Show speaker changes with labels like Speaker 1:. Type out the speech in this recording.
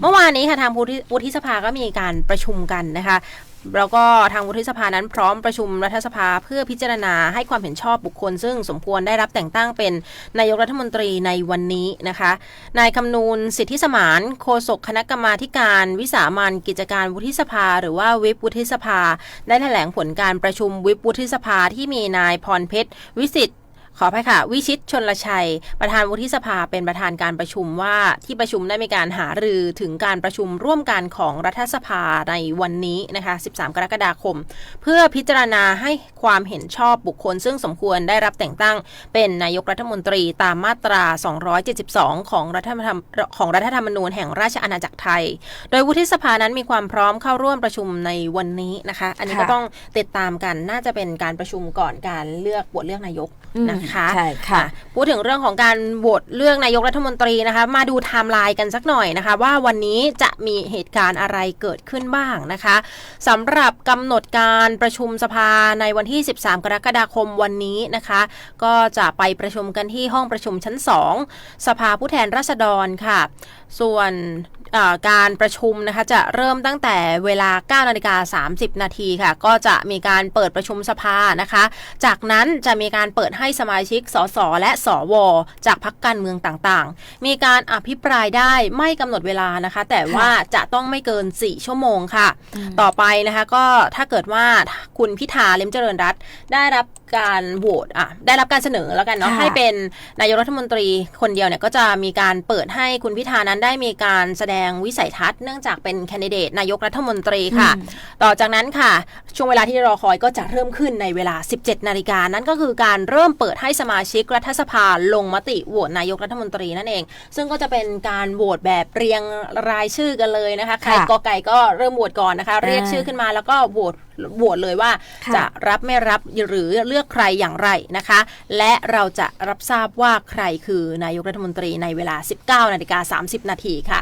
Speaker 1: เมื่อวานนี้ค่ะทางวุฒิสภาก็มีการประชุมกันนะคะแล้วก็ทางวุฒิสภานั้นพร้อมประชุมรัฐสภาเพื่อพิจารณาให้ความเห็นชอบบุคคล ซึ่งสมควรได้รับแต่งตั้งเป็นนายกรัฐมนตรีในวันนี้นะคะ นายคำนูนสิทธิสมานโฆษกคณะกรรมาการวิสามันกิจการวุฒิสภา หรือว่าวิปวุฒิสภา ได้แถลงผลการประชุมวิปวุฒิสภาที่มีนายพรเพชรวิสิทธิ ขออภัยค่ะ วิชิตชนลชัย ประธานวุฒิสภาเป็นประธานการประชุมว่าที่ประชุมได้มีการหารือถึงการประชุมร่วมกันของรัฐสภาในวันนี้นะคะ 13 กรกฎาคม เพื่อพิจารณาให้ความเห็นชอบบุคคล ซึ่งสมควรได้รับแต่งตั้ง เป็นนายกรัฐมนตรีตามมาตรา 272 ของรัฐธรรมของรัฐธรรมนูญแห่งราชอาณาจักรไทย โดยวุฒิสภานั้นมีความพร้อมเข้าร่วมประชุมในวันนี้นะคะ อันนี้ก็ต้องติดตามกันน่าจะเป็นการประชุมก่อนการเลือกบทเลือกนายก
Speaker 2: อืม
Speaker 1: นะคะ
Speaker 2: ใช่ค่ะ
Speaker 1: อะ พูดถึงเรื่องของการโหวตเลือกนายกรัฐมนตรีนะคะ มาดูไทม์ไลน์กันสักหน่อยนะคะ ว่าวันนี้จะมีเหตุการณ์อะไรเกิดขึ้นบ้างนะคะสำหรับกำหนดการประชุมสภาในวันที่ 13 กรกฎาคมวันนี้นะคะ ก็จะไปประชุมกันที่ห้องประชุมชั้น 2 สภาผู้แทนราษฎรค่ะ ส่วนเอ่อ การประชุมนะคะจะเริ่มตั้งแต่เวลา 9 นาฬิกา 30 นาทีค่ะ ก็จะมีการเปิดประชุมสภานะคะ จากนั้นจะมีการเปิดให้สมาชิก สส และสว จากพักการเมืองต่างๆ มีการอภิปรายได้ไม่กำหนดเวลานะคะ แต่ว่าจะต้องไม่เกิน 4 ชั่วโมงค่ะ ต่อไปนะคะก็ถ้าเกิดว่าคุณพิธาลิมเจริญรัตน์ได้รับการโหวตอะได้รับการเสนอแล้วกันเนาะ
Speaker 2: ค่ะ
Speaker 1: ให้เป็นนายกรัฐมนตรีคนเดียวเนี่ยก็จะมีการเปิดให้คุณพิธานั้นได้มีการแสดงวิสัยทัศน์เนื่องจากเป็นแคนดิเดตนายกรัฐมนตรีค่ะ
Speaker 2: อืม
Speaker 1: ต่อจากนั้นค่ะ ช่วงเวลาที่รอคอยก็จะเริ่มขึ้นในเวลา 17 นาฬิกานั่นก็คือการเริ่มเปิดให้สมาชิกรัฐสภาลงมติโหวตนายกรัฐมนตรีนั่นเอง ซึ่งก็จะเป็นการโหวตแบบเรียงรายชื่อกันเลยนะคะใคร
Speaker 2: ค่ะ
Speaker 1: กอไก่ก็เริ่มโหวตก่อนนะคะ เรียก
Speaker 2: อ่า
Speaker 1: ชื่อขึ้นมาแล้วก็โหวต โหวตเลยว่า
Speaker 2: ค่ะ
Speaker 1: จะรับไม่รับหรือเลือกใครอย่างไรนะคะ และเราจะรับทราบว่าใครคือนายกรัฐมนตรีในเวลา 19นาฬิกา30 นาทีค่ะ